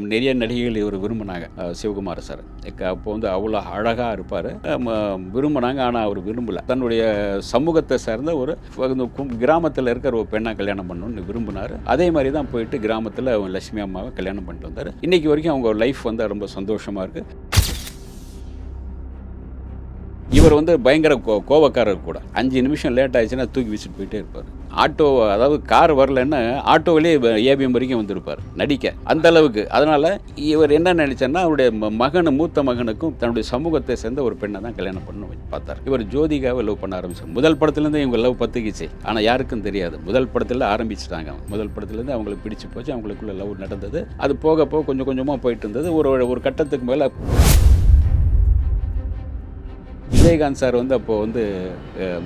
நிறைய நடிகைகள் இவர் விரும்பினாங்க சிவகுமார் சார். அப்போ வந்து அவ்வளோ அழகாக இருப்பார். விரும்பினாங்க ஆனால் அவர் விரும்பல. தன்னுடைய சமூகத்தை சேர்ந்த ஒரு கிராமத்தில் இருக்கிற ஒரு பெண்ணை கல்யாணம் பண்ணணும்னு விரும்பினார். அதே மாதிரி தான் போயிட்டு கிராமத்தில் லட்சுமி அம்மாவை கல்யாணம் பண்ணிட்டு வந்தார். இன்றைக்கி வரைக்கும் அவங்க லைஃப் வந்து ரொம்ப சந்தோஷமாக இருக்குது இவர் வந்து பயங்கர கோ கோவக்காரர் கூட. அஞ்சு நிமிஷம் லேட் ஆயிடுச்சுன்னா தூக்கி வச்சுட்டு போயிட்டே இருப்பார். ஆட்டோ அதாவது கார் வரலன்னா ஆட்டோவிலே ஏபிஎம் வரைக்கும் வந்திருப்பார். நடிக்க. அந்த அளவுக்கு. அதனால் இவர் என்ன நினைச்சார்னா அவருடைய ம- மகனு மூத்த மகனுக்கும் தன்னுடைய சமூகத்தை சேர்ந்த ஒரு பெண்ணை தான் கல்யாணம் பண்ண பார்த்தார். இவர் ஜோதிகாவை லவ் பண்ண ஆரம்பிச்சார். முதல் படத்துலேருந்து இவங்க லவ் பத்துக்குச்சு. ஆனால் யாருக்கும் தெரியாது. முதல் படத்தில் ஆரம்பிச்சிட்டாங்க முதல் படத்துலேருந்து அவங்களுக்கு பிடிச்சி போச்சு. அவங்களுக்குள்ள லவ் நடந்தது. அது போக போக கொஞ்சம் கொஞ்சமாக போயிட்டு இருந்தது. ஒரு ஒரு கட்டத்துக்கு மேலே விஜயகாந்த் சார் வந்து அப்போது வந்து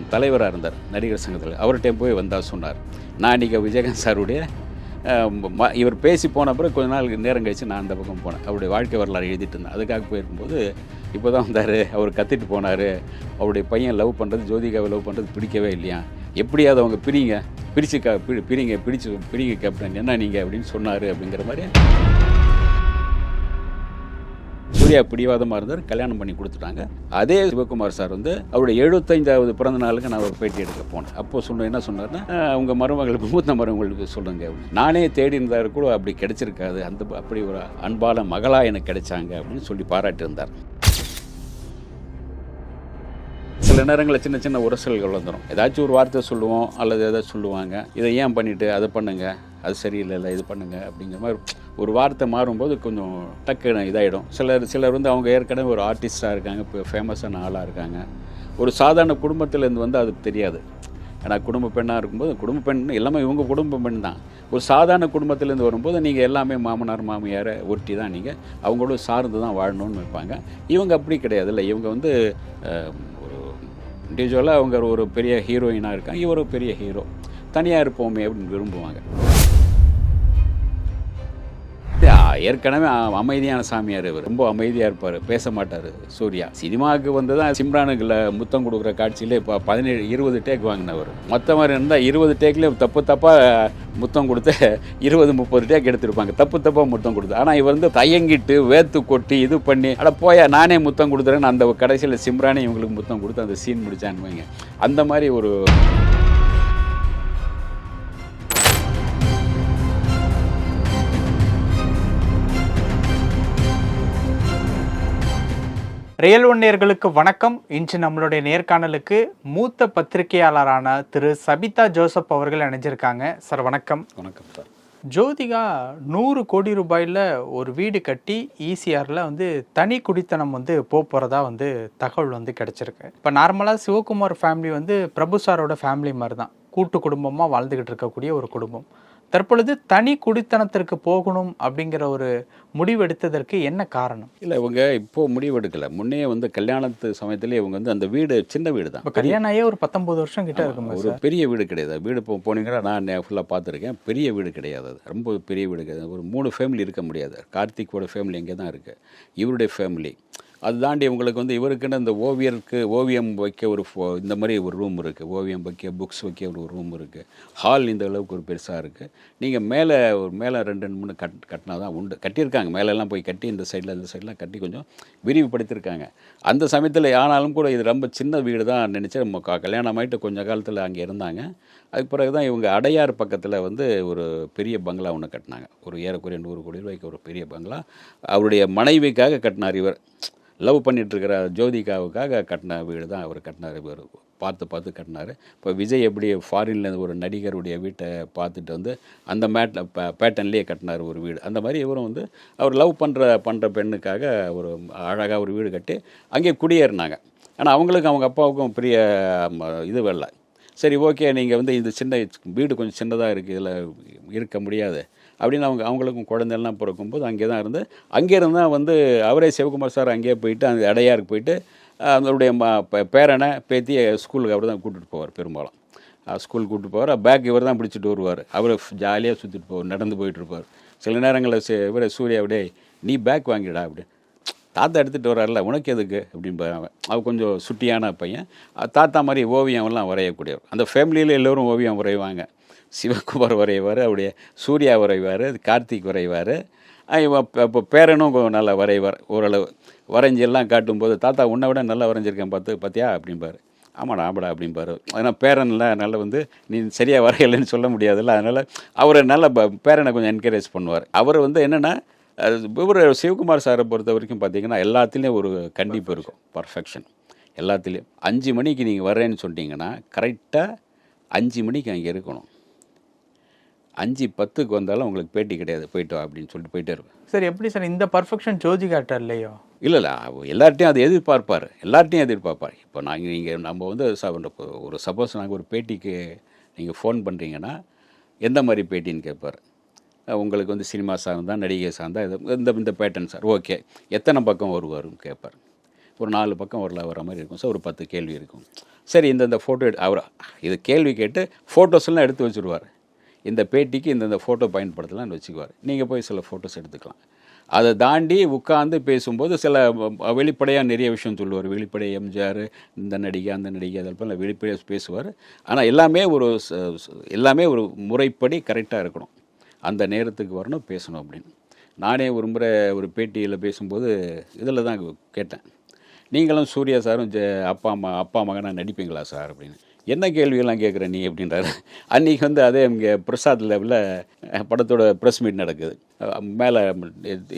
தலைவராக இருந்தார் நடிகர் சங்கத்தில். அவர்கிட்ட போய் வந்தால் சொன்னார். நான் இன்றைக்கி விஜயகாந்த் சாருடைய இவர் பேசி போன பிறகு கொஞ்ச நாள் நேரம் கழித்து நான் அந்த பக்கம் போனேன். அவருடைய வாழ்க்கை வரலாறு எழுதிட்டு இருந்தேன். அதுக்காக போயிருக்கும்போது இப்போ தான் வந்தார் அவர் கத்திட்டு போனார். அவருடைய பையன் லவ் பண்ணுறது ஜோதிகாவை லவ் பண்ணுறது பிடிக்கவே இல்லையா? எப்படியாவது அவங்க பிரிங்க. பிரிச்சு க பி- பிரிங்க பிடிச்சு பிரிங்க கேப்டன். என்ன நீங்கள் அப்படின்னு சொன்னார் அப்படிங்கிற மாதிரி. சூர்யா பிடிவாதமாக இருந்தார் கல்யாணம் பண்ணி கொடுத்துட்டாங்க. அதே சிவகுமார் சார் வந்து அவருடைய எழுபத்தைந்தாவது பிறந்த நாளுக்கு நான் ஒரு பேட்டி எடுக்க போனேன். அப்போ சொன்ன என்ன சொன்னார்னா உங்கள் மருமகள் மூத்த மருமகளுக்கு சொல்லுங்க. நானே தேடி இருந்தார் கூட அப்படி கிடைச்சிருக்காது. அந்த அப்படி ஒரு அன்பான மகளாக எனக்கு கிடைச்சாங்க. அப்படின்னு சொல்லி பாராட்டியிருந்தார் சில நேரங்களில் சின்ன சின்ன உரசல்கள் வந்துடும் ஏதாச்சும் ஒரு வார்த்தை சொல்லுவோம் அல்லது ஏதாச்சும் சொல்லுவாங்க. இதை ஏன் பண்ணிவிட்டு அதை பண்ணுங்கள் அது சரியில்லை இது பண்ணுங்க அப்படிங்கிற மாதிரி ஒரு வார்த்தை மாறும்போது கொஞ்சம் டக்குன்னு இதாகிடும் சிலர் சிலர் வந்து அவங்க ஏற்கனவே ஒரு ஆர்டிஸ்டாக இருக்காங்க இப்போ ஃபேமஸான ஆளாக இருக்காங்க. ஒரு சாதாரண குடும்பத்திலேருந்து வந்து அது தெரியாது. ஏன்னா குடும்ப பெண்ணாக இருக்கும்போது குடும்ப பெண் எல்லாமே இவங்க குடும்ப பெண் தான். ஒரு சாதாரண குடும்பத்திலேருந்து வரும்போது நீங்கள் எல்லாமே மாமனார் மாமியாரை ஒட்டி தான் நீங்கள் அவங்களோட சார்ந்து தான் வாழணும்னு வைப்பாங்க. இவங்க அப்படி கிடையாது. இல்லை இவங்க வந்து ஒரு இண்டிவிஜுவலாக அவங்க ஒரு பெரிய ஹீரோயினாக இருக்காங்க. இவர் ஒரு பெரிய ஹீரோ தனியாக இருப்போமே அப்படின்னு விரும்புவாங்க. ஏற்கனவே அமைதியான சாமியார் இவர். ரொம்ப அமைதியாக இருப்பார். பேச மாட்டார். சூர்யா. சினிமாவுக்கு வந்து தான் சிம்ரானுக்குள்ள முத்தம் கொடுக்குற காட்சியிலே இப்போ பதினேழு இருபது டேக் வாங்கினவர். மொத்த மாதிரி இருந்தால் இருபது டேக்லேயே தப்பு தப்பாக முத்தம் கொடுத்து இருபது முப்பது டேக் எடுத்திருப்பாங்க. தப்பு தப்பாக முத்தம் கொடுத்து. ஆனால் இவர் வந்து தயங்கிட்டு வேத்து கொட்டி இது பண்ணி அட போய் நானே முத்தம் கொடுத்துறேன்னு அந்த கடைசியில் சிம்ரானே இவங்களுக்கு முத்தம் கொடுத்து அந்த சீன் முடிச்சான்னு வைங்க. அந்த மாதிரி ஒரு ரியல் ஒன்னியர்களுக்கு வணக்கம். இன்று நம்மளுடைய நேர்காணலுக்கு மூத்த பத்திரிகையாளரான திரு சபிதா ஜோசப் அவர்கள் இணைஞ்சிருக்காங்க. சார் வணக்கம். வணக்கம் சார். ஜோதிகா நூறு கோடி ரூபாயில் ஒரு வீடு கட்டி ஈசிஆரில் வந்து தனி குடித்தனம் வந்து போகிறதா வந்து தகவல் வந்து கிடச்சிருக்கு. இப்போ நார்மலாக சிவகுமார் ஃபேமிலி வந்து பிரபு சாரோட ஃபேமிலி மாதிரி தான் கூட்டு குடும்பமாக வாழ்ந்துக்கிட்டு இருக்கக்கூடிய ஒரு குடும்பம். தற்பொழுது தனி குடித்தனத்திற்கு போகணும் அப்படிங்கிற ஒரு முடிவெடுத்ததற்கு என்ன காரணம்? இல்லை இவங்க இப்போ முடிவெடுக்கலை. முன்னே வந்து கல்யாணத்து சமயத்திலே இவங்க வந்து அந்த வீடு சின்ன வீடு தான். கல்யாணம் ஆகியே ஒரு பத்தொன்பது வருஷம் கிட்ட இருக்குமா ஒரு பெரிய வீடு கிடையாது. வீடு இப்போ போனீங்கன்னா நான் ஃபுல்லாக பார்த்துருக்கேன். பெரிய வீடு கிடையாது ரொம்ப பெரிய வீடு கிடையாது. ஒரு மூணு ஃபேமிலி இருக்க முடியாது. கார்த்திக்கோட ஃபேமிலி இங்கே தான் இருக்குது இவருடைய ஃபேமிலி அது தாண்டி உங்களுக்கு வந்து இவருக்குன்னு இந்த ஓவியருக்கு ஓவியம் வைக்க ஒரு ஃபோ- இந்த மாதிரி ஒரு ரூம் இருக்குது ஓவியம் வைக்க புக்ஸ் வைக்க ஒரு ரூம் இருக்குது ஹால் இந்த அளவுக்கு ஒரு பெருசாக இருக்குது நீங்கள் மேலே ஒரு மேலே ரெண்டு ரெண்டு மூணு கட் கட்டினா தான் உண்டு. கட்டியிருக்காங்க. மேலெல்லாம் போய் கட்டி இந்த சைடில் இந்த சைடெலாம் கட்டி கொஞ்சம் விரிவுபடுத்தியிருக்காங்க. அந்த சமயத்தில் ஆனாலும் கூட இது ரொம்ப சின்ன வீடு தான் நினச்சேன். கல்யாணம் ஆகிட்டு கொஞ்ச காலத்தில் அங்கே இருந்தாங்க. அதுக்கு பிறகு தான் இவங்க அடையார் பக்கத்தில் வந்து ஒரு பெரிய பங்களா ஒன்று கட்டினாங்க. ஒரு ஏறக்குறைய நூறு கோடி ரூபாய்க்கு ஒரு பெரிய பங்களா. அவருடைய மனைவிக்காக கட்டினார் இவர். லவ் பண்ணிகிட்ருக்கிற ஜோதிகாவுக்காக கட்டின வீடு தான் அவர் கட்டினார். இவர் பார்த்து பார்த்து கட்டினார். இப்போ விஜய் எப்படி ஃபாரின்லேருந்து ஒரு நடிகருடைய வீட்டை பார்த்துட்டு வந்து அந்த மேட் பேட்டர்ன்லேயே கட்டினார் ஒரு வீடு. அந்த மாதிரி இவரும் வந்து அவர் லவ் பண்ணுற பண்ணுற பெண்ணுக்காக ஒரு அழகாக ஒரு வீடு கட்டி அங்கேயே குடியேறினாங்க. ஆனால் அவங்களுக்கும் அவங்க அப்பாவுக்கும் பெரிய ம, இது வரல. சரி ஓகே நீங்கள் வந்து இந்த சின்ன வீடு கொஞ்சம் சின்னதாக இருக்குது இதில் இருக்க முடியாது. அப்படின்னு அவங்க அவங்களுக்கும் குழந்தைலாம் பிறக்கும்போது அங்கே தான் இருந்து அங்கே இருந்தால் வந்து அவரே சிவகுமார் சார் அங்கேயே போயிட்டு அந்த இடையாருக்கு போயிட்டு அவருடைய ம பேரனை பேத்தி ஸ்கூலுக்கு அவர் தான் கூட்டிகிட்டு போவார் பெரும்பாலும். ஸ்கூல் கூப்பிட்டு போவார். பேக் இவர் தான் பிடிச்சிட்டு வருவார். அவர் ஜாலியாக சுற்றிட்டு போவார் நடந்து போயிட்டு இருப்பார். சில நேரங்களில் இவர் சூர்யா அப்படியே நீ பேக் வாங்கிடா அப்படின்னு. தாத்தா எடுத்துகிட்டு வரார்ல உனக்கு எதுக்கு? அப்படின்பாரு அவன். அவன் கொஞ்சம் சுட்டியான பையன். தாத்தா மாதிரி ஓவியம்லாம் வரையக்கூடியவர். அந்த ஃபேமிலியில் எல்லோரும் ஓவியம் வரைவாங்க. சிவகுமார் வரைவார் அவருடைய சூர்யா வரைவார் கார்த்திக் வரைவார். இப்போ பேரனும் நல்லா வரைவார் ஓரளவு. வரைஞ்சி எல்லாம் காட்டும்போது தாத்தா உன்னை விட நல்லா வரைஞ்சிருக்கேன் பார்த்து பார்த்தியா? அப்படிம்பாரு. ஆமாடா ஆமாடா அப்படிம்பாரு. ஏன்னா பேரனில் நல்லா வந்து நீ சரியாக வரையலைன்னு சொல்ல முடியாதுல்ல. அதனால் அவரை நல்ல ப- பேரனை கொஞ்சம் என்கரேஜ் பண்ணுவார். அவர் வந்து என்னென்னா இவர் சிவகுமார் சாரை பொறுத்த வரைக்கும் பார்த்தீங்கன்னா எல்லாத்துலேயும் ஒரு கண்டிப்பு இருக்கும். பர்ஃபெக்ஷன் எல்லாத்துலேயும். அஞ்சு மணிக்கு நீங்கள் வர்றேன்னு சொன்னீங்கன்னா கரெக்டாக அஞ்சு மணிக்கு அங்கே இருக்கணும். அஞ்சு பத்துக்கு வந்தாலும் உங்களுக்கு பேட்டி கிடையாது. போயிட்டு வா அப்படின்னு சொல்லிட்டு போயிட்டே இருப்பேன். சார் எப்படி சார் இந்த பர்ஃபெக்ஷன் ஜோதிகாட்ட இல்லையோ? இல்லை இல்லை. எல்லார்ட்டையும் அதை எதிர்பார்ப்பார். எல்லார்ட்டையும் எதிர்பார்ப்பார். இப்போ நாங்கள் நீங்கள் நம்ம வந்து ஒரு சப்போஸ் நாங்கள் ஒரு பேட்டிக்கு நீங்கள் ஃபோன் பண்ணுறீங்கன்னா எந்த மாதிரி பேட்டின்னு கேட்பார் உங்களுக்கு வந்து சினிமா சார்ந்தா நடிகை சார்ந்தா இது இந்த இந்த பேட்டர்ன் சார். ஓகே எத்தனை பக்கம் வருவாருன்னு கேட்பார் ஒரு நாலு பக்கம் வரல வர மாதிரி இருக்கும் சார். ஒரு பத்து கேள்வி இருக்கும். சரி இந்த இந்த ஃபோட்டோ எடு அவர்? இது கேள்வி கேட்டு ஃபோட்டோஸ் எல்லாம் எடுத்து வச்சுருவார். இந்த பேட்டிக்கு இந்த ஃபோட்டோ பயன்படுத்தலாம்னு வச்சுக்குவார். நீங்கள் போய் சில ஃபோட்டோஸ் எடுத்துக்கலாம். அதை தாண்டி உட்காந்து பேசும்போது சில வெளிப்படையாக நிறைய விஷயம் சொல்லுவார். வெளிப்படை எம்ஜிஆர் இந்த நடிகை அந்த நடிகை அதெல்லாம் வெளிப்படையாக பேசுவார். ஆனால் எல்லாமே ஒரு எல்லாமே ஒரு முறைப்படி கரெக்டாக இருக்கணும். அந்த நேரத்துக்கு வரணும் பேசணும் அப்படின்னு. நானே ஒரு முறை ஒரு பேட்டியில் பேசும்போது இதில் தான் கேட்டேன். நீங்களும் சூர்யா சாரும் ஜ அப்பா அம்மா அப்பா மகனாக நடிப்பீங்களா சார் அப்படின்னு. என்ன கேள்வியெல்லாம் கேட்குற நீ அப்படின்றாரு. அன்றைக்கி வந்து அதே இங்கே பிரசாத் லெவலில் படத்தோட ப்ரெஸ் மீட் நடக்குது. மேலே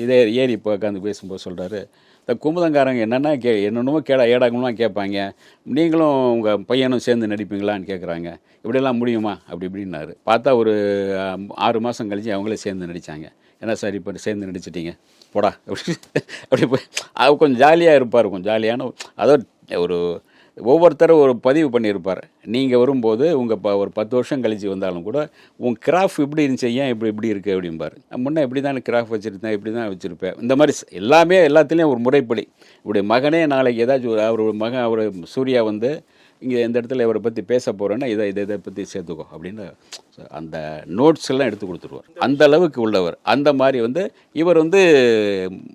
இதே ஏறி இப்போ உட்காந்து பேசும்போது சொல்கிறாரு இந்த குமுதங்காரங்க என்னென்ன கே என்னென்னமோ கேடா ஏடாங்கலாம் கேட்பாங்க. நீங்களும் உங்கள் பையனும் சேர்ந்து நடிப்பீங்களான்னு கேட்குறாங்க. இப்படியெல்லாம் முடியுமா? அப்படி இப்படின்னாரு. பார்த்தா ஒரு ஆறு மாதம் கழிச்சு அவங்களே சேர்ந்து நடித்தாங்க என்ன சார் இப்போ சேர்ந்து நடிச்சிட்டிங்க? போடா. அப்படி அப்படி போய் அவர் கொஞ்சம் ஜாலியாக இருப்பார் கொஞ்சம் ஜாலியான அதாவது ஒரு ஒவ்வொருத்தரும் ஒரு பதிவு பண்ணியிருப்பார். நீங்கள் வரும்போது உங்கள் ப ஒரு பத்து வருஷம் கழிச்சு வந்தாலும் கூட உன் கிராஃப் இப்படி இருந்துச்சு ஏன் இப்படி இப்படி இருக்குது அப்படிம்பார். முன்னே இப்படி தான் கிராஃப் வச்சுருந்தேன் இப்படி தான் வச்சுருப்பேன். இந்த மாதிரி எல்லாமே எல்லாத்துலேயும் ஒரு முறைப்படி. இப்படி மகனே நாளைக்கு ஏதாச்சும் ஒரு அவர் மகன் அவர் சூர்யா வந்து இங்கே இந்த இடத்துல இவரை பற்றி பேச போகிறேன்னா இதை இதை இதை பற்றி சேர்த்துக்கோ. அப்படின்னு அந்த நோட்ஸ் எல்லாம் எடுத்து கொடுத்துருவார். அந்த அளவுக்கு உள்ளவர். அந்த மாதிரி வந்து இவர் வந்து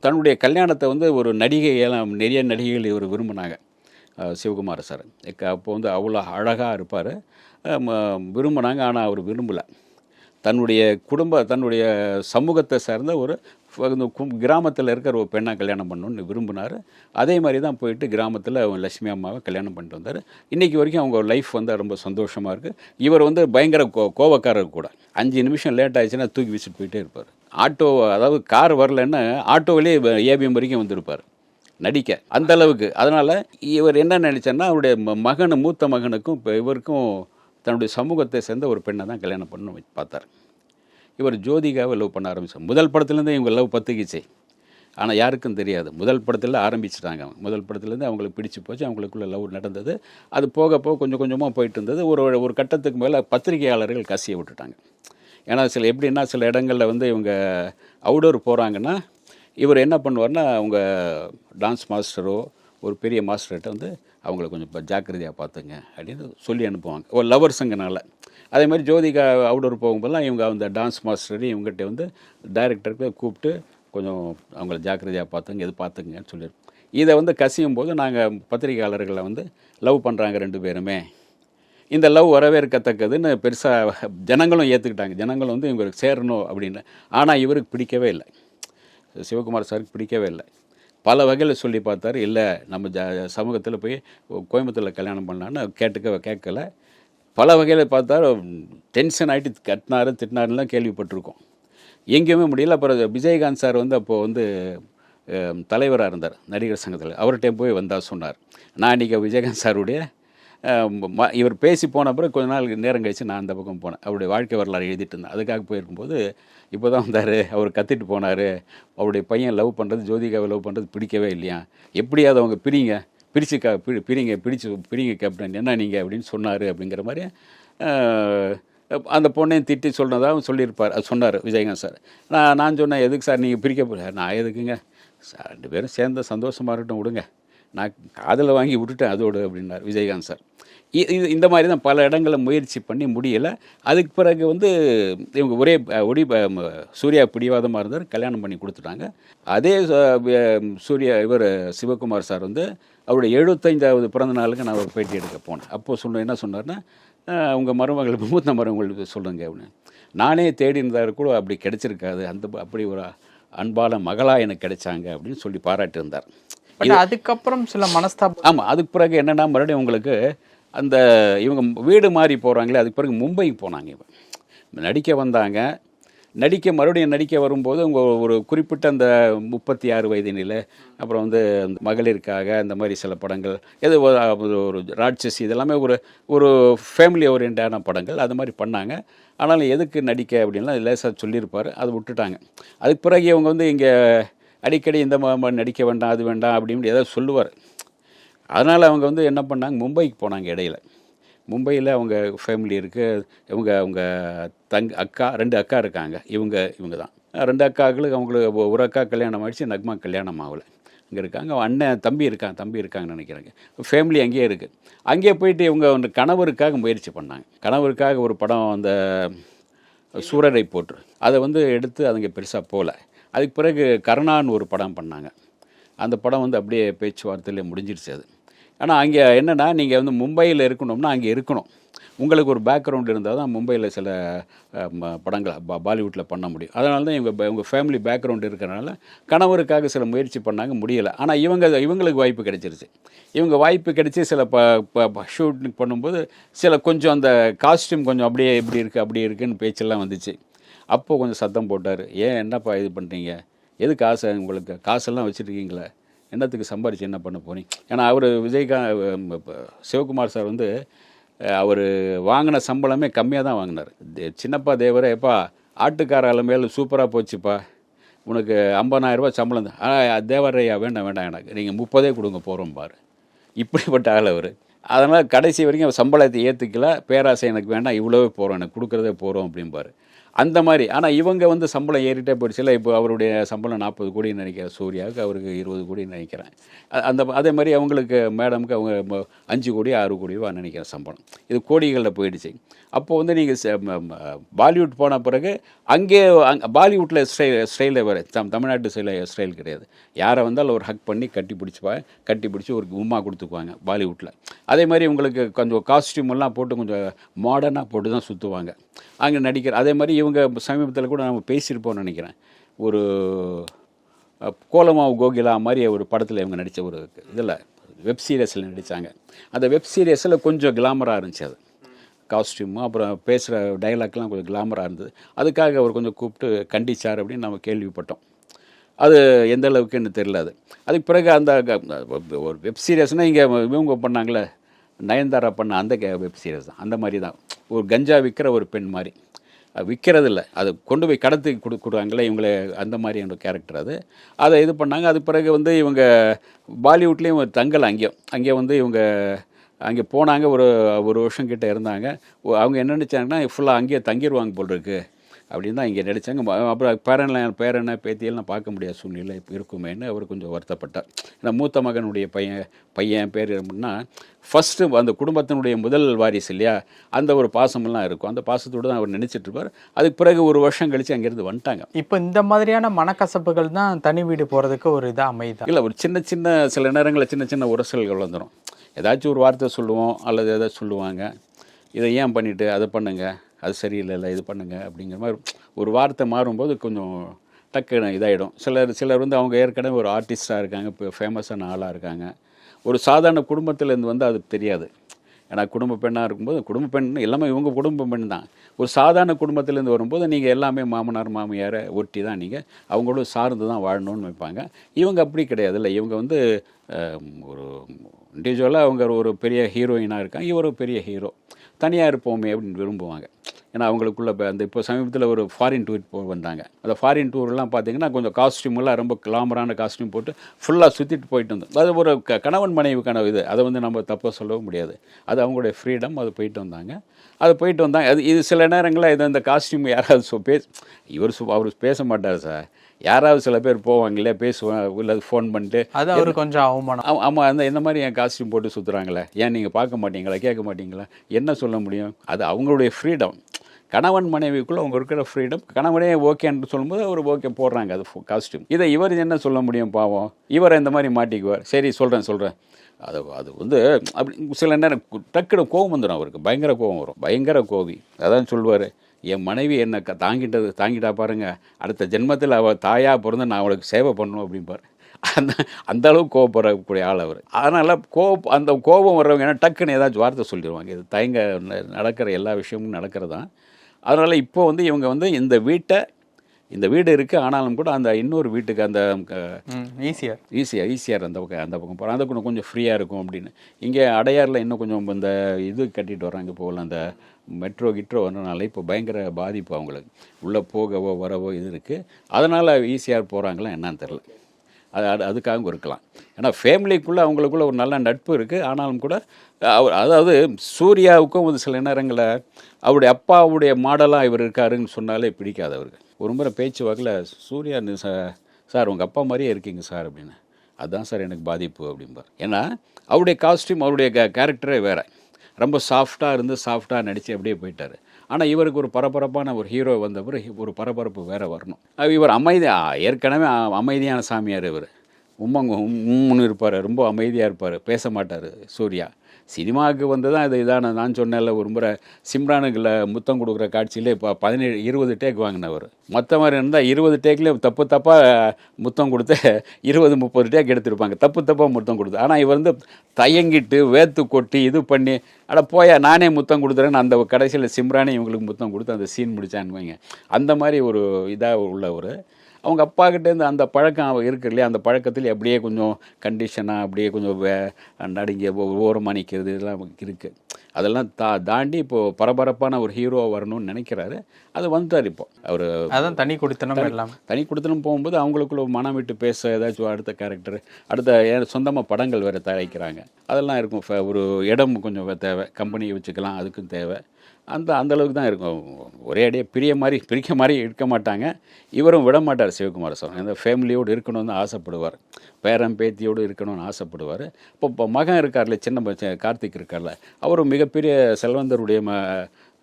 தன்னுடைய கல்யாணத்தை வந்து ஒரு நடிகையெல்லாம் நிறைய நடிகைகள் இவர் விரும்பினாங்க. சிவகுமார் சார். அப்போ வந்து அவ்வளோ அழகாக இருப்பார். விரும்பினாங்க ஆனால் அவர் விரும்பலை. தன்னுடைய குடும்ப தன்னுடைய சமூகத்தை சார்ந்த ஒரு கிராமத்தில் இருக்கிற ஒரு பெண்ணை கல்யாணம் பண்ணணும்னு விரும்பினார். அதே மாதிரி தான் போயிட்டு கிராமத்தில் லட்சுமி அம்மாவை கல்யாணம் பண்ணிட்டு வந்தார். இன்றைக்கி வரைக்கும் அவங்க லைஃப் வந்து ரொம்ப சந்தோஷமாக இருக்குது இவர் வந்து பயங்கர கோ கோவக்காரர் கூட. அஞ்சு நிமிஷம் லேட் ஆயிடுச்சுன்னா தூக்கி வச்சுட்டு போயிட்டே இருப்பார். ஆட்டோ அதாவது கார் வரலன்னா ஆட்டோவிலேயே ஏபிஎம் வரைக்கும் வந்திருப்பார். நடிக்க அந்த அளவுக்கு. அதனால் இவர் என்ன நினைச்சார்னா அவருடைய ம- மகனு மூத்த மகனுக்கும் இப்போ இவருக்கும் தன்னுடைய சமூகத்தை சேர்ந்த ஒரு பெண்ணை தான் கல்யாணம் பண்ண வச்சு பார்த்தார். இவர் ஜோதிகாவை லவ் பண்ண ஆரம்பித்தார் முதல் படத்துலேருந்து இவங்க லவ் பத்துக்கிச்சு. ஆனால் யாருக்கும் தெரியாது. முதல் படத்தில் ஆரம்பிச்சிட்டாங்க அவங்க. முதல் படத்துலேருந்து அவங்களுக்கு பிடிச்சி போச்சு. அவங்களுக்குள்ள லவ் நடந்தது. அது போக போக கொஞ்சம் கொஞ்சமாக போயிட்டு இருந்தது. ஒரு ஒரு கட்டத்துக்கு மேலே பத்திரிகையாளர்கள் கசிய விட்டுட்டாங்க. ஏன்னா சில எப்படின்னா சில இடங்களில் வந்து இவங்க அவுடோர் போகிறாங்கன்னா இவர் என்ன பண்ணுவார்னா அவங்க டான்ஸ் மாஸ்டரோ ஒரு பெரிய மாஸ்டர்கிட்ட வந்து அவங்கள கொஞ்சம் இப்போ ஜாக்கிரதையாக பார்த்துங்க அப்படின்னு சொல்லி அனுப்புவாங்க. ஒரு லவர்ஸுங்கனால அதே மாதிரி ஜோதிகா அவுடோர் போகும்போதெல்லாம் இவங்க அந்த டான்ஸ் மாஸ்டரையும் இவங்ககிட்ட வந்து டைரக்டருக்கு கூப்பிட்டு கொஞ்சம் அவங்கள ஜாக்கிரதையாக பார்த்துங்க எது பார்த்துங்கன்னு சொல்லியிருக்கோம் இதை வந்து கசியும் போது நாங்கள் பத்திரிகையாளர்களை வந்து லவ் பண்ணுறாங்க ரெண்டு பேருமே. இந்த லவ் வரவேற்கத்தக்கதுன்னு பெருசாக ஜனங்களும் ஏற்றுக்கிட்டாங்க ஜனங்களும் வந்து இவங்களுக்கு சேரணும் அப்படின்னு. ஆனால் இவருக்கு பிடிக்கவே இல்லை. சிவகுமார் சாருக்கு பிடிக்கவே இல்லை. பல வகையில் சொல்லி பார்த்தாரு. இல்லை நம்ம ஜ சமூகத்தில் போய் கோயம்புத்தூரில் கல்யாணம் பண்ணலான்னு கேட்டுக்க கேட்கல. பல வகையில் பார்த்தா டென்ஷன் ஆகிட்டு கட்டினாரு திட்டினாருலாம் கேள்விப்பட்டிருக்கோம். எங்கேயுமே முடியல. அப்புறம் விஜயகாந்த் சார் வந்து அப்போது வந்து தலைவராக இருந்தார் நடிகர் சங்கத்தில். அவர்கிட்ட போய் வந்தா சொன்னார். நான் இன்றைக்கி விஜயகாந்த் சாருடைய இவர் பேசி போன பிறகு கொஞ்ச நாள் நேரம் கழித்து நான் அந்த பக்கம் போனேன். அவருடைய வாழ்க்கை வரலாறு எழுதிட்டு இருந்தேன். அதுக்காக போயிருக்கும்போது இப்போ தான் வந்தார். அவர் கத்திட்டு போனார். அவருடைய பையன் லவ் பண்ணுறது ஜோதிகாவை லவ் பண்ணுறது பிடிக்கவே இல்லையா? எப்படியாவது அவங்க பிரிங்க. பிரிச்சு க பிரி பிரிங்க பிரித்து பிரிங்க கேப்டன் என்ன நீங்கள் அப்படின்னு சொன்னார் அப்படிங்கிற மாதிரி அந்த பொண்ணையும் திட்டி சொன்னதாகவும் சொல்லியிருப்பார். சொன்னார் விஜயகாந்த் சார். நான் நான் சொன்னேன் எதுக்கு சார் நீங்கள் பிரிக்க போகிற நான் எதுக்குங்க? சார் ரெண்டு பேரும் சேர்ந்து சந்தோஷமாக இருக்கட்டும் விடுங்க. நான் காதில் வாங்கி விட்டுட்டேன் அதோடு அப்படின்னார் விஜயகாந்த் சார். இ- இது இந்த மாதிரி தான் பல இடங்களில் முயற்சி பண்ணி முடியலை. அதுக்கு பிறகு வந்து இவங்க ஒரே ஒடி ப- சூர்யா பிடிவாதமாக இருந்தார் கல்யாணம் பண்ணி கொடுத்துட்டாங்க. அதே சூர்யா இவர் சிவகுமார் சார் வந்து அவருடைய எழுபத்தைந்தாவது பிறந்த நாளுக்கு நான் ஒரு பேட்டி எடுக்க போனேன். அப்போது சொன்ன என்ன சொன்னார்னா உங்கள் மருமகள் மூத்த மருமகள் சொல்லுங்க அப்படின்னு. நானே தேடி இருந்தார் கூட அப்படி கிடச்சிருக்காது. அந்த அப்படி ஒரு அன்பான மகளாக எனக்கு கிடைச்சாங்க அப்படின்னு சொல்லி பாராட்டியிருந்தார். அதுக்கப்புறம் சில மனஸ்தாபம். ஆமாம் அதுக்கு பிறகு என்னென்னா மறுபடியும் உங்களுக்கு அந்த இவங்க வீடு மாறி போகிறாங்களே அதுக்கு பிறகு மும்பைக்கு போனாங்க இவன் நடிக்க வந்தாங்க. நடிக்க மறுபடியும் நடிக்க வரும்போது உங்க ஒரு குறிப்பிட்ட அந்த முப்பத்தி ஆறு வயதினில் அப்புறம் வந்து மகளிருக்காக அந்த மாதிரி சில படங்கள் எது ஒரு ராட்சசி இதெல்லாமே ஒரு ஒரு ஃபேமிலி ஓரியண்டான படங்கள் அது மாதிரி பண்ணாங்க. ஆனாலும் எதுக்கு நடிக்க அப்படின்லாம் லேசாக சொல்லியிருப்பார் அதை விட்டுட்டாங்க. அதுக்கு பிறகு இவங்க வந்து இங்கே அடிக்கடி இந்த மா- நடிக்க வேண்டாம் அது வேண்டாம் அப்படின்னு ஏதாவது சொல்லுவார். அதனால் அவங்க வந்து என்ன பண்ணாங்க மும்பைக்கு போனாங்க இடையில. மும்பையில் அவங்க ஃபேமிலி இருக்குது இவங்க அவங்க தங் அக்கா ரெண்டு அக்கா இருக்காங்க இவங்க இவங்க தான் ரெண்டு அக்காக்களுக்கு அவங்களுக்கு ஒரு அக்கா கல்யாணம் ஆகிடுச்சு நக்மா கல்யாணம் ஆகலை. இங்கே இருக்காங்க அவன் அண்ணன் தம்பி இருக்கான் தம்பி இருக்காங்கன்னு நினைக்கிறாங்க. ஃபேமிலி அங்கேயே இருக்குது அங்கேயே போயிட்டு இவங்க ஒன்று கணவருக்காக முயற்சி பண்ணாங்க. கணவருக்காக ஒரு படம் அந்த சூரரை போட்டு அதை வந்து எடுத்து அதுங்க பெருசாக போகல அதுக்கு பிறகு கருணான்னு ஒரு படம் பண்ணாங்க. அந்த படம் வந்து அப்படியே பேச்சுவார்த்தையில் முடிஞ்சிருச்சு அது. ஆனால் அங்கே என்னென்னா நீங்கள் வந்து மும்பையில் இருக்கணும்னா அங்கே இருக்கணும். உங்களுக்கு ஒரு பேக்ரவுண்ட் இருந்தால் தான் மும்பையில் சில படங்களை ம- பா பாலிவுட்டில் பண்ண முடியும். அதனால தான் இவங்க உங்கள் இவங்க ஃபேமிலி பேக்ரவுண்ட் இருக்கிறனால கணவருக்காக சில முயற்சி பண்ணாங்க முடியலை. ஆனால் இவங்க இவங்களுக்கு வாய்ப்பு கிடைச்சிருச்சு. இவங்க வாய்ப்பு கிடைச்சி சில ப ஷூட்டிங் பண்ணும்போது சில கொஞ்சம் அந்த காஸ்டியூம் கொஞ்சம் அப்படியே இப்படி இருக்குது அப்படி இருக்குன்னு பேச்செல்லாம் வந்துச்சு. அப்போ கொஞ்சம் சத்தம் போட்டார். ஏன் என்னப்பா இது பண்ணுறீங்க எது காசு உங்களுக்கு? காசெல்லாம் வச்சுருக்கீங்களே. என்னத்துக்கு சம்பாரிச்சு என்ன பண்ண போறீங்க ஏன்னா அவர் விஜயகாந்த் சிவகுமார் சார் வந்து அவர் வாங்கின சம்பளமே கம்மியாக தான் வாங்கினார். தே- சின்னப்பா தேவரே எப்பா ஆட்டுக்காரால மேல் சூப்பராக போச்சுப்பா. உனக்கு ஐம்பதாயிரரூபா சம்பளம் தான் ஆ தேவரையா வேண்டாம் வேண்டாம் எனக்கு. நீங்கள் முப்பதே கொடுங்க போகிறோம் பாரு. இப்படிப்பட்ட ஆள் அவர். அதனால் கடைசி வரைக்கும் அவர் சம்பளத்தை ஏற்றுக்கல பேராசை எனக்கு வேண்டாம் இவ்வளோவே போகிறோம் எனக்கு கொடுக்குறதே போகிறோம் அப்படிம்பாரு. அந்த மாதிரி. ஆனால் இவங்க வந்து சம்பளம் ஏறிட்டே போயிடுச்சுல இப்போ அவருடைய சம்பளம் நாற்பது கோடின்னு நினைக்கிறேன். சூர்யாவுக்கு அவருக்கு இருபது கோடின்னு நினைக்கிறேன். அந்த அதே மாதிரி அவங்களுக்கு மேடமுக்கு அவங்க அஞ்சு கோடி ஆறு கோடியோ நினைக்கிறேன் சம்பளம். இது கோடிகளில் போயிடுச்சு. அப்போது வந்து நீங்கள் பாலிவுட் போன பிறகு அங்கே அங்கே பாலிவுட்டில் ஸ்டைல் ஸ்டைலில் வேறு தம் தமிழ்நாட்டு ஸ்டைல ஸ்டைல் கிடையாது. யாரை வந்தாலும் ஒரு ஹக் பண்ணி கட்டி பிடிச்சிப்பா கட்டி பிடிச்சி ஒரு உமா கொடுத்துக்குவாங்க பாலிவுட்டில் அதே மாதிரி உங்களுக்கு கொஞ்சம் காஸ்டியூம் எல்லாம் போட்டு கொஞ்சம் மாடர்னாக போட்டு தான் சுற்றுவாங்க அங்கே நடிக்கிற அதே மாதிரி இவங்க சமீபத்தில் கூட நம்ம பேசியிருப்போம்னு நினைக்கிறேன். ஒரு கோலமாவு கோகிலா மாதிரி ஒரு படத்தில் இவங்க நடித்த ஒரு இதில் வெப் சீரியஸில் நடித்தாங்க அந்த வெப் சீரியஸில் கொஞ்சம் கிளாமராக இருந்துச்சு அது. காஸ்ட்யூமும் அப்புறம் பேசுகிற டைலாக்லாம் கொஞ்சம் கிளாமராக இருந்தது. அதுக்காக அவர் கொஞ்சம் கூப்பிட்டு கண்டிச்சார் அப்படின்னு நம்ம கேள்விப்பட்டோம். அது எந்த அளவுக்குன்னு தெரியல அது. அதுக்கு பிறகு அந்த ஒரு வெப் சீரியஸ்னால் இங்கே இவங்க பண்ணாங்களே நயன்தாரா பண்ண அந்த வெப் சீரியஸ் தான். அந்த மாதிரி தான். ஒரு கஞ்சா விற்கிற ஒரு பெண் மாதிரி. விற்கிறது இல்லை அது கொண்டு போய் கடத்தி கொடுக்குறாங்களே இவங்களே அந்த மாதிரி மாதிரியான கேரக்டர் அது. அதை இது பண்ணாங்க. அது பிறகு வந்து இவங்க பாலிவுட்லேயும் தங்கலை அங்கேயும் அங்கே வந்து இவங்க அங்கே போனாங்க. ஒரு ஒரு வருஷம் கிட்டே இருந்தாங்க. அவங்க என்ன நினச்சாங்கன்னா ஃபுல்லாக அங்கேயே தங்கிடுவாங்க போல் இருக்குது அப்படின்னு தான் இங்கே நடித்தாங்க அப்புறம் பேரன்லாம் பேரனை பேத்தியெல்லாம் பார்க்க முடியாத சூழ்நிலை இருக்குமேன்னு அவர் கொஞ்சம் வருத்தப்பட்டார். ஏன்னா மூத்த மகனுடைய பையன் பையன் பேர் அப்படின்னா ஃபஸ்ட்டு அந்த குடும்பத்தினுடைய முதல் வாரிசு இல்லையா? அந்த ஒரு பாசமெல்லாம் இருக்கும். அந்த பாசத்தோடு தான் அவர் நினச்சிட்டு இருப்பார். அதுக்கு பிறகு ஒரு வருஷம் கழித்து அங்கேருந்து வந்துட்டாங்க. இப்போ இந்த மாதிரியான மனக்கசப்புகள் தான் தனி வீடு போகிறதுக்கு ஒரு இதாக அமையுதா இல்லை ஒரு சின்ன சின்ன சில நேரங்களில் சின்ன சின்ன உரசல்கள் வந்துடும் ஏதாச்சும் ஒரு வார்த்தை சொல்லுவோம் அல்லது ஏதாச்சும் சொல்லுவாங்க. இதை ஏன் பண்ணிட்டு அதை பண்ணுங்க? அது சரியில்லைல்ல இது பண்ணுங்கள் அப்படிங்கிற மாதிரி ஒரு வார்த்தை மாறும்போது கொஞ்சம் டக்குன்னு இதாகிடும் சிலர் சிலர் வந்து அவங்க ஏற்கனவே ஒரு ஆர்டிஸ்டாக இருக்காங்க இப்போ ஃபேமஸான ஆளாக இருக்காங்க. ஒரு சாதாரண குடும்பத்திலேருந்து வந்து அது தெரியாது. ஏன்னா குடும்ப பெண்ணாக இருக்கும்போது குடும்ப பெண் எல்லாமே இவங்க குடும்ப பெண் தான். ஒரு சாதாரண குடும்பத்திலேருந்து வரும்போது நீங்கள் எல்லாமே மாமனார் மாமியாரை ஒட்டி தான் நீங்கள் அவங்களோட சார்ந்து தான் வாழணும்னு வைப்பாங்க. இவங்க அப்படி கிடையாது. இல்லை இவங்க வந்து ஒரு இண்டிவிஜுவலாக அவங்க ஒரு பெரிய ஹீரோயினாக இருக்காங்க இவர் ஒரு பெரிய ஹீரோ தனியாக இருப்போமே அப்படின்னு விரும்புவாங்க. ஏன்னா அவங்களுக்குள்ள இப்போ அந்த இப்போ சமீபத்தில் ஒரு ஃபாரின் டூர் போ வந்தாங்க. அந்த ஃபாரின் டூர்லாம் பார்த்தீங்கன்னா கொஞ்சம் காஸ்ட்யூமெல்லாம் ரொம்ப கிளாமரான காஸ்ட்யூம் போட்டு ஃபுல்லாக சுற்றிட்டு போயிட்டு வந்தோம். அது ஒரு க- கணவன் மனைவிக்கான இது. அதை வந்து நம்ம தப்பாக சொல்லவும் முடியாது. அது அவங்களுடைய ஃப்ரீடம் அது போயிட்டு வந்தாங்க. அது போயிட்டு வந்தாங்க அது இது சில நேரங்களில் இது அந்த காஸ்ட்யூம் யாராவது சொ பேச இவர் சு அவர் பேச மாட்டார் சார். யாராவது சில பேர் போவாங்களே பேசுவாங்க இல்லை ஃபோன் பண்ணிட்டு. அது அவர் கொஞ்சம் அவமானம். ஆமா- ஆமா அந்த இந்த மாதிரி என் காஸ்டியூம் போட்டு சுற்றுறாங்களே ஏன் நீங்கள் பார்க்க மாட்டீங்களா கேட்க மாட்டீங்களா? என்ன சொல்ல முடியும்? அது அவங்களுடைய ஃப்ரீடம் கணவன் மனைவிக்குள்ளே அவங்க இருக்கிற ஃப்ரீடம் கணவனே ஓகேன்னு சொல்லும்போது அவர் ஓகே போடுறாங்க அது காஸ்டியூம் இதை இவர் என்ன சொல்ல முடியும் பாவம்? இவர் இந்த மாதிரி மாட்டிக்குவார். சரி சொல்கிறேன் சொல்கிறேன் அது அது வந்து அப்படி சில நேரம் டக்குனு கோவம் வந்துடும் அவருக்கு. பயங்கர கோவம் வரும். பயங்கர கோவி அதான் சொல்லுவார். என் மனைவி என்னை க- தாங்கிட்டது தாங்கிட்டா பாருங்கள் அடுத்த ஜென்மத்தில் அவள் தாயாக பிறந்து நான் அவளுக்கு சேவை பண்ணணும் அப்படிம்பார். அந்த அந்த அளவுக்கு கோவப்படக்கூடிய ஆள் அவர். அதனால் கோவம் அந்த கோபம் வர்றவங்க ஏன்னா டக்குன்னு ஏதாச்சும் வார்த்தை சொல்லிடுவாங்க. இது தயங்க நடக்கிற எல்லா விஷயமும் நடக்கிறது? தான் அதனால் இப்போ வந்து இவங்க வந்து இந்த வீட்டை இந்த வீடு இருக்குது ஆனாலும் கூட அந்த இன்னொரு வீட்டுக்கு அந்த க- ஈஸியார் ஈஸியாக ஈஸியாக அந்த பக்கம் அந்த பக்கம் போகிறோம் அந்த கொஞ்சம் ஃப்ரீயாக இருக்கும் அப்படின்னு. இங்கே அடையாரில் இன்னும் கொஞ்சம் இந்த இது கட்டிட்டு வர்றாங்க போகல அந்த மெட்ரோ கிட்ரோ வரனால இப்போ பயங்கர பாதிப்பு அவங்களுக்கு. உள்ளே போகவோ வரவோ இது இருக்குது அதனால் ஈஸியாக போகிறாங்களா என்னன்னு தெரில அது அது அதுக்காகவும் இருக்கலாம். ஏன்னா ஃபேமிலிக்குள்ளே அவங்களுக்குள்ள ஒரு நல்ல நட்பு இருக்குது ஆனாலும் கூட அவர் அதாவது சூர்யாவுக்கும் ஒரு சில நேரங்களில் அவருடைய அப்பாவுடைய மாடலாக இவர் இருக்காருன்னு சொன்னாலே பிடிக்காது அவருக்கு. ஒரு முறை பேச்சு வாக்கில் சூர்யா நீ சார் உங்கள் அப்பா மாதிரியே இருக்கீங்க சார் அப்படின்னு. அதுதான் சார் எனக்கு பாதிப்பு அப்படிம்பார். ஏன்னா அவருடைய காஸ்ட்யூம் அவருடைய க கேரக்டரே வேறு. ரொம்ப சாஃப்டாக இருந்து சாஃப்டாக நடித்து அப்படியே போயிட்டார். ஆனால் இவருக்கு ஒரு பரபரப்பான ஒரு ஹீரோ வந்த பிறகு ஒரு பரபரப்பு வேறு வரணும். இவர் அமைதி ஏற்கனவே அமைதியான சாமியார் இவர். உம்மங்க உம்முன்னு இருப்பார். ரொம்ப அமைதியாக இருப்பார். பேச மாட்டார் சூர்யா. சினிமாவுக்கு வந்து தான் இது இதான. நான் சொன்னேன்ல ஒரு முறை சிம்ரானுக்குள்ள முத்தம் கொடுக்குற காட்சியிலே இப்போ பதினேழு இருபது டேக் வாங்கினவர். மற்ற மாதிரி இருந்தால் இருபது டேக்லேயே தப்பு தப்பாக முத்தம் கொடுத்து இருபது முப்பது டேக் எடுத்திருப்பாங்க. தப்பு தப்பாக முத்தம் கொடுத்து. ஆனால் இவர் வந்து தயங்கிட்டு வேத்து கொட்டி இது பண்ணி அட போயா நானே முத்தம் கொடுத்துறேன்னு அந்த கடைசியில் சிம்ரானே இவங்களுக்கு முத்தம் கொடுத்து அந்த சீன் முடிச்சான்னு வைங்க. அந்த மாதிரி ஒரு இதாக உள்ளவர். அவங்க அப்பா கிட்டேருந்து அந்த பழக்கம் அவள் இருக்கு இல்லையா? அந்த பழக்கத்தில் அப்படியே கொஞ்சம் கண்டிஷனாக அப்படியே கொஞ்சம் வே நடுங்க ஓரமாக நிற்கிறது இதெல்லாம் இருக்குது அதெல்லாம் தா தாண்டி இப்போது பரபரப்பான ஒரு ஹீரோ வரணும்னு நினைக்கிறாரு. அது வந்துட்டார் இப்போ. அவர் அதான் தனி குடித்தனம் எல்லாம் தனி கொடுத்தனும் போகும்போது அவங்களுக்குள்ள மனம் விட்டு பேச ஏதாச்சும் அடுத்த கேரக்டர் அடுத்த ஏ- சொந்தமா படங்கள் வேறு தயாரிக்கிறாங்க. அதெல்லாம் இருக்கும். ஒரு இடம் கொஞ்சம் தேவை. கம்பெனி வச்சுக்கலாம். அதுக்கும் தேவை. அந்த அந்த அளவுக்கு தான் இருக்கும். ஒரே அடியே பிரிய மாதிரி பிரிக்க மாதிரி இருக்க மாட்டாங்க. இவரும் விட மாட்டார் சிவகுமார் சார் அந்த ஃபேமிலியோடு இருக்கணும்னு ஆசைப்படுவார். பேரன் பேத்தியோடு இருக்கணும்னு ஆசைப்படுவார். இப்போ இப்போ மகன் இருக்கார்ல சின்ன கார்த்திக் இருக்கார்ல அவரும் மிகப்பெரிய செல்வந்தருடைய ம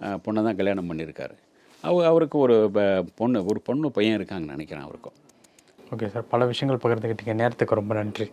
பொண்ணை தான் கல்யாணம் பண்ணியிருக்காரு. அவ அவருக்கு ஒரு ப- பொண்ணு ஒரு பொண்ணு பையன் இருக்காங்கன்னு நினைக்கிறேன் அவருக்கும். ஓகே சார் பல விஷயங்கள் பகிர்ந்துக்கிட்டீங்க நேரத்துக்கு ரொம்ப நன்றி.